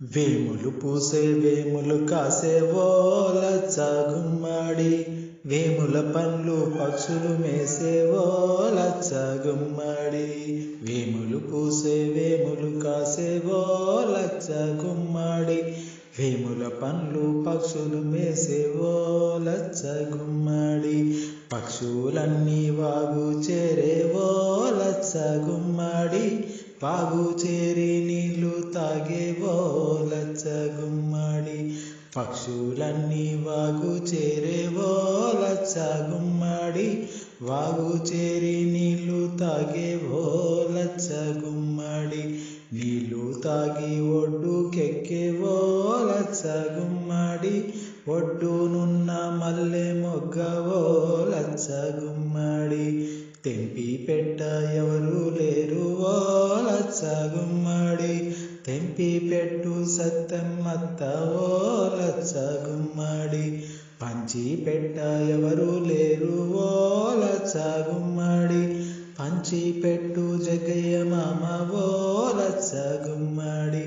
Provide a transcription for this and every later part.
వేములు పూసే వేములు కాసే ఓలచ్చ గుమ్మడి వేముల పండ్లు పక్షులు మేసే ఓలచ్చ గుమ్మడి వేములు పూసే వేములు కాసే ఓలచ్చ వేముల పండ్లు పక్షులు మేసే ఓలచ్చ గుమ్మడి పక్షులన్నీ వాగు చేరే ఓలచ్చ గుమ్మడి వాగు చేరి నీళ్ళు తాగే ఓలచ్చ పక్షులన్నీ వాగు చేరే ఓలచ్చ వాగు చేరి నీళ్ళు తాగే ఓలచ్చ గుమ్మడి నీళ్ళు తాగి ఒడ్డుకెక్కే ఓలచ్చ గుమ్మడి ఒడ్డునున్న మల్లె మొగ్గ ఓలచ్చ తెంపి పెట్ట ఎవరు తెంపి పెట్టు సత్తమ్మత్త లచ్చ గుమ్మడి పంచి పెట్ట ఎవరు లేరు ఓలచ్చ గుమ్మడి పంచి పెట్టు జగయ్య మామ ఓలచ్చ గుమ్మడి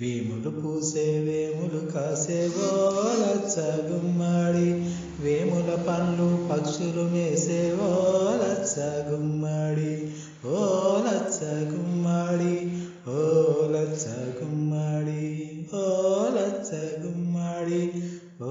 వేములు పూసే వేములు కాసే ఓలచ్చ గుమ్మడి వేముల పండ్లు పక్షులు మేసే ಲಚ್ಚ ಗುಮ್ಮಾಡಿ ಓ ಲಚ್ಚ ಗುಮ್ಮಾಡಿ ಓ